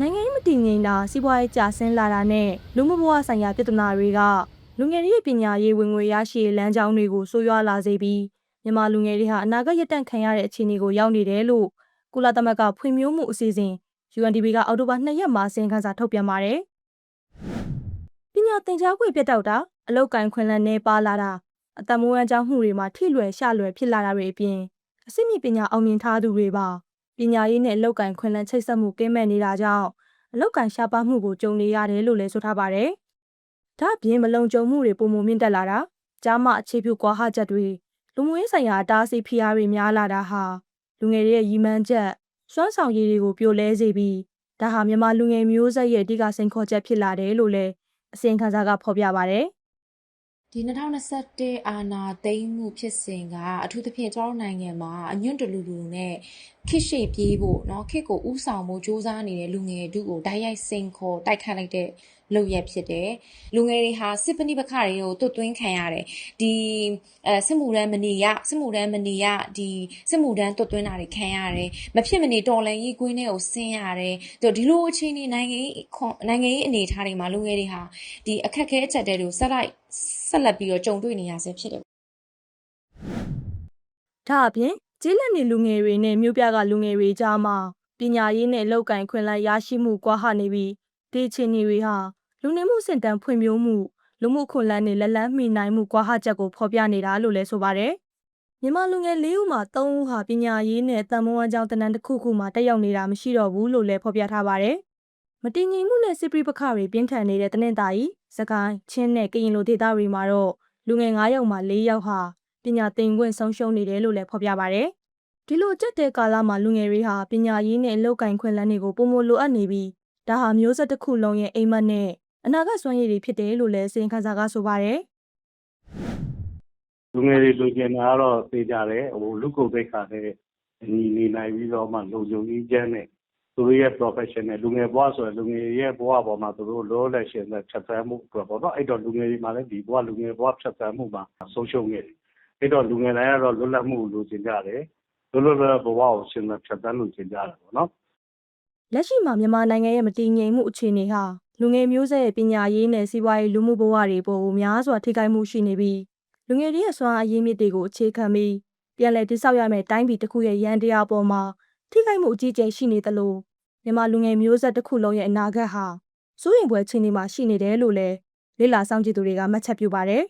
နိုင်ငံရေးမတည်ငြိမ်တာစီးပွားရေးကျဆင်းလာတာနဲ့လူမှုဘဝဆိုင်ရာပြဿနာတွေကလူငယ်တွေရဲ့ပညာရေးဝင်ငွေရရှိရေးလမ်းကြောင်းတွေကိုဆိုးရွားလာစေပြီးမြန်မာလူငယ်တွေဟာအနာဂတ်ရတန့်ခံရတဲ့အခြေအနေကိုရောက်နေတယ်လို့ကုလသမဂ္ဂဖွံ့ဖြိုးမှုအစီအစဉ် UNDP ကအောက်တိုဘာ2ရက်မှာအစီရင်ခံစာထုတ်ပြန်ပါတယ်။ပညာသင်ကြားခွင့်ပြတ်တောက်တာအလောက်ကင်ခွင့်လန်းနေပါလာတာအတမွေးအကြောင်းမှုတွေမှာထိလွယ်ရှလွယ်ဖြစ်လာတာတွေအပြင်အစိမ့်မြင့်ပညာအောင်မြင်ထားသူတွေပါ ပညာရေးနဲ့အလောက်ကင်ခွင့်လန်းချိတ်ဆက်မှုကင်းမဲ့နေတာကြောင့်အလောက်ကန်ရှားပါမှုကိုကြုံနေရတယ်လို့လည်းဆိုထားပါတယ်။ဒါ့အပြင်မလုံခြုံမှုတွေပုံမမြင့်တက်လာတာကြားမအခြေပြုကွာဟချက်တွေလူမှုရေးဆိုင်ရာအတားအဆီးဖိအားတွေများလာတာဟာလူငယ်တွေရဲ့ရည်မှန်းချက်စွမ်းဆောင်ရည်တွေကိုပြိုလဲစေပြီးဒါဟာမြန်မာလူငယ်မျိုးဆက်ရဲ့အဓိကစိန်ခေါ်ချက်ဖြစ်လာတယ်လို့လည်းအစီရင်ခံစာကဖော်ပြပါတယ်။ ဒီ2021အာနာသိမ့်မှုဖြစ်စဉ်ကအထူးသဖြင့်ကျွန်တော်တို့နိုင်ငံမှာအညွန့်တလူလူနဲ့ခစ်ရှိပြေးဖို့เนาะခစ်ကိုဥဆောင်ဖို့စ조사နေတဲ့လူငယ်တို့ကိုဓာတ်ရိုက်စိန်ခေါ်တိုက်ခတ်လိုက်တဲ့လုပ်ရက်ဖြစ်တယ်လူငယ်တွေဟာစစ်ပဏိပခတွေကိုတွတ်သွင်းခံရတယ်ဒီအဲစစ်မှုရန်မနေရစစ်မှုရန်မနေရဒီစစ်မှုရန်တွတ်သွင်းတာတွေခံရတယ်မဖြစ်မနေတော်လန်ရေးကွင်းတွေကိုဆင်းရတယ်ဒီလိုအခြေအနေနိုင်ငံရေးနိုင်ငံရေးအနေအထားတွေမှာလူငယ်တွေဟာဒီအခက်ခဲအချက်တွေကိုဆက်လိုက် ဆက်လက်ပြီးတော့ကြုံတွေ့နေရဆဲဖြစ်တယ်ဒါအပြင်ကျေးလက်နေလူငယ်တွေနဲ့မြို့ပြကလူငယ်တွေကြားမှာပညာရေးနဲ့အလောက်ကင်ခွင့်လန်းရရှိမှုကွာဟနေပြီးဒီအခြေအနေတွေဟာလူနေမှုစင်တန်းဖွံ့ဖြိုးမှုလူမှုခွင့်လန်းနဲ့လက်လန်းမိနိုင်မှုကွာဟချက်ကိုဖော်ပြနေတာလို့လည်းဆိုပါတယ်။မြန်မာလူငယ်၄ဦးမှာ၃ဦးဟာပညာရေးနဲ့တန်မွန်းအကြောင်းတနန်းတစ်ခုခုမှာတက်ရောက်နေတာမရှိတော့ဘူးလို့လည်းဖော်ပြထားပါတယ်။မတည်ငြိမ်မှုနဲ့စစ်ပရိပခတွေပြင်းထန်နေတဲ့တနင်္သာရီ စကိုင်းချင်းနဲ့ကရင်လိုဒေသတွေမှာတော့လူငယ်9ယောက်မှာ4ယောက်ဟာပညာသင်ခွင့်ဆုံးရှုံးနေတယ်လို့လည်းဖော်ပြပါတယ်။ဒီလိုအကျက်တဲ့ကာလမှာလူငယ်တွေဟာပညာရေးနဲ့အလုပ်ကင်ခွင့်လန်းတွေကိုပုံမလိုအပ်နေပြီးဒါဟာမျိုးဆက်တစ်ခုလုံးရဲ့အိမ်မက်နဲ့အနာဂတ်စွမ်းရည်တွေဖြစ်တယ်လို့လည်းစင်ခန်းစာကဆိုပါတယ်လူငယ်တွေလူကျင်တာကတော့သိကြတယ်ဟိုလူကုန်သိက္ခာနဲ့ညီနေနိုင်ပြီးတော့မှလုံခြုံရေးချမ်းနဲ့ သူတို့ရဲ့ professional လူငယ်ဘဝဆိုရင်လူငယ်ရဲ့ဘဝပေါ်မှာသူတို့လောလက်ရှင်နဲ့ဖြတ်သန်းမှုအတွက်ပေါ့နော်အဲ့တော့လူငယ်တွေမှာလည်းဒီဘဝလူငယ်ဘဝဖြတ်သန်းမှုမှာဆုံးရှုံးနေတယ်အဲ့တော့လူငယ်တိုင်းကတော့လွတ်လပ်မှုကိုလိုချင်ကြတယ်လွတ်လွတ်လပ်လပ်ဘဝကိုရှင်သန်ဖြတ်သန်းလိုချင်ကြတယ်ပေါ့နော်။လက်ရှိမှာမြန်မာနိုင်ငံရဲ့မတည်ငြိမ်မှုအခြေအနေဟာလူငယ်မျိုးဆက်ရဲ့ပညာရေးနဲ့စီးပွားရေးလူမှုဘဝတွေပေါ်ကိုများစွာထိခိုက်မှုရှိနေပြီးလူငယ်တွေရဲ့စွမ်းအားရင်းမြစ်တွေကိုအခြေခံပြီးပြန်လည်တည်ဆောက်ရမယ့်တိုင်းပြည်တစ်ခုရဲ့ရန်တရားပေါ်မှာ ထိခိုက်မှုအကြီးအကျယ်ရှိနေသလိုမြန်မာလူငယ်မျိုးဆက်တစ်ခုလုံးရဲ့အနာဂတ်ဟာစိုးရိမ်ဖွယ်အခြေအနေမှာရှိနေတယ်လို့လည်းလေ့လာစောင့်ကြည့်သူတွေကမှတ်ချက်ပြုပါတယ်